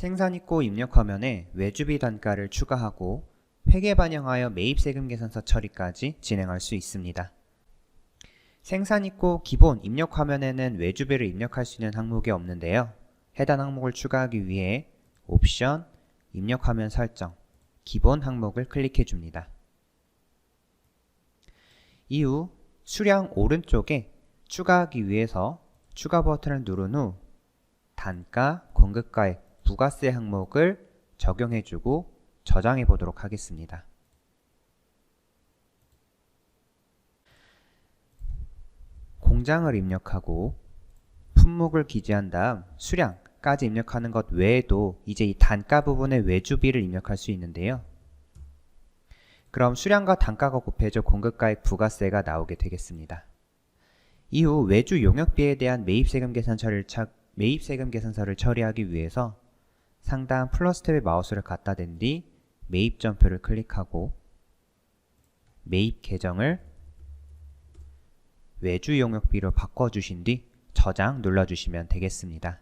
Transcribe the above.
생산입고 입력 화면에 외주비 단가를 추가하고 회계 반영하여 매입 세금 계산서 처리까지 진행할 수 있습니다. 생산입고 기본 입력 화면에는 외주비를 입력할 수 있는 항목이 없는데요. 해당 항목을 추가하기 위해 옵션, 입력 화면 설정, 기본 항목을 클릭해 줍니다. 이후 수량 오른쪽에 추가하기 위해서 추가 버튼을 누른 후 단가, 공급가액, 부가세 항목을 적용해주고 저장해 보도록 하겠습니다. 공장을 입력하고 품목을 기재한 다음 수량까지 입력하는 것 외에도 이제 이 단가 부분에 외주비를 입력할 수 있는데요. 그럼 수량과 단가가 곱해져 공급가액 부가세가 나오게 되겠습니다. 이후 외주 용역비에 대한 매입세금 계산서를 차, 매입세금 계산서를 처리하기 위해서 상단 플러스 탭에 마우스를 갖다 댄 뒤 매입 점표를 클릭하고 매입 계정을 외주 용역비로 바꿔주신 뒤 저장 눌러주시면 되겠습니다.